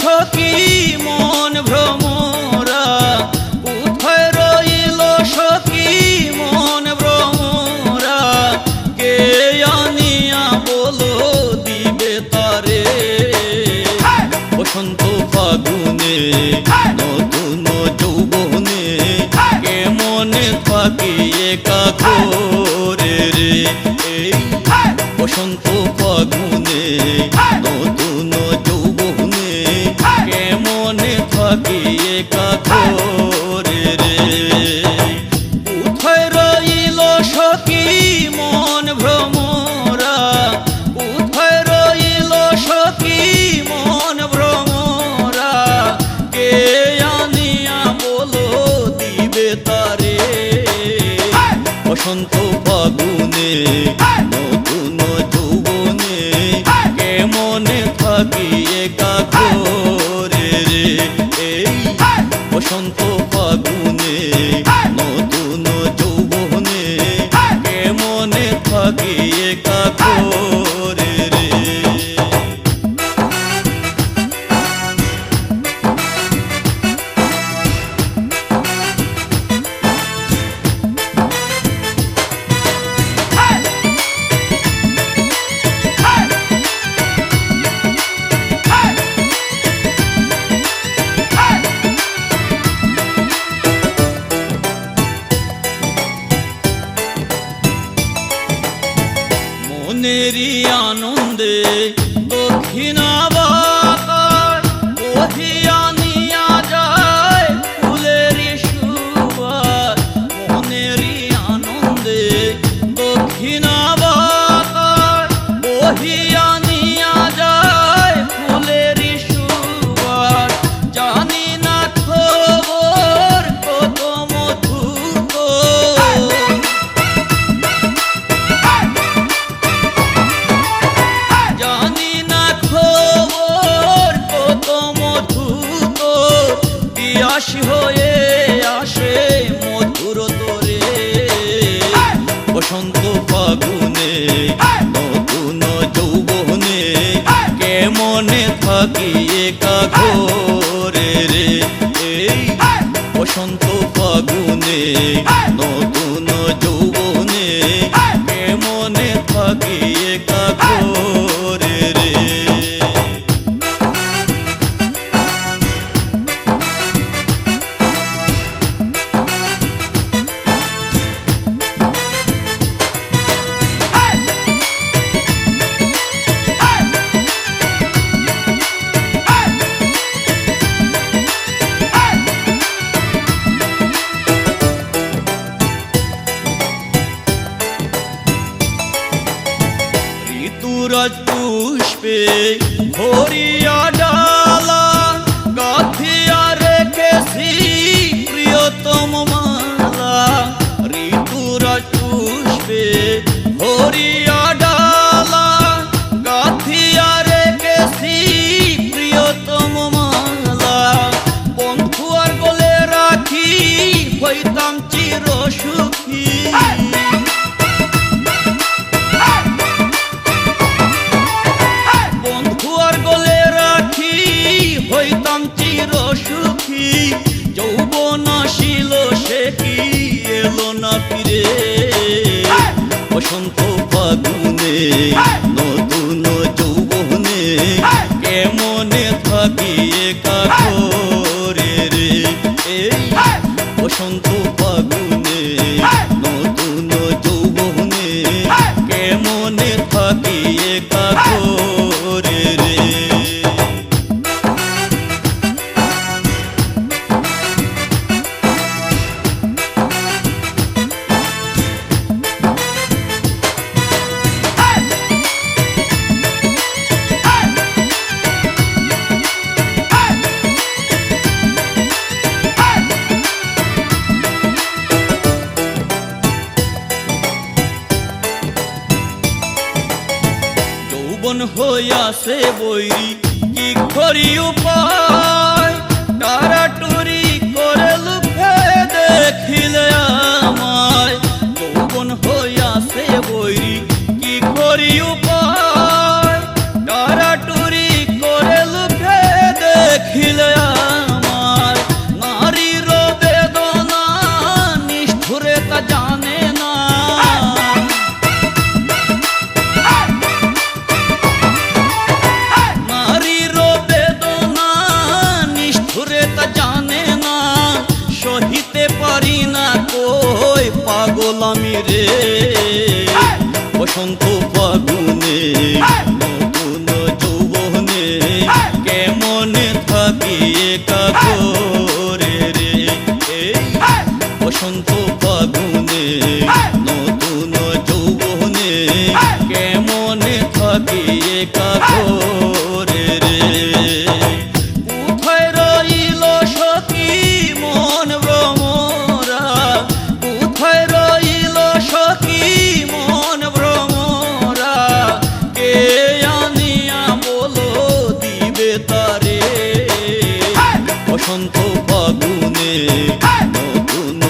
সখী মন ভ্রমরা উঠয় রইল সখী মন ভ্রমরা। কে আনিয়া বলো দিবে তারে? বসন্ত ফাগুনে, নতুন যৌবনে কে মনে থাকি একা ঘোরে রে বসন্ত ফাগুনে, নতুন কেমনে থাকি একা ঘরে রে। কোথায় রইল সখী মন ভ্রমরা। কোথায় রইল সখী মন ভ্রমরা। কে আনিয়া বলো দিবে তারে? বসন্ত ফাগুনে বসন্ত ফাগুনে আনন্দে দক্ষিণা বাতাস বহিয়া নিয়া যায় ফুলেরই সুবাস মনেরই আনন্দে দক্ষিণা বাতাস বহিয়া থাকি একা ঘরে রে। এই বসন্ত ফাগুনে নতুন যৌবনে মনে থাকি একা পুষ্পে ভরিয়া ফিরে বসন্ত ফাগুনে, নতুন যৌবনে, কেমনে থাকি একা ঘরে রে? এই বসন্ত ফাগুনে, নতুন যৌবনে, কেমনে থাকি একা ঘরে? হইয়াছে বৈরি কি করি উপায়। টারাটুরি করে লুকে দেখিলে আমায়। যৌবন হইয়াছে বৈরি, কি করি উপায়? বসন্ত ফাগুনে নতুন যৌবনে কেমন থাকি একা ঘরে রে? বসন্ত ফাগুনে নতুন যৌবনে কেমন থাকি একা ঘরে? বসন্ত ফাগুনে নতুন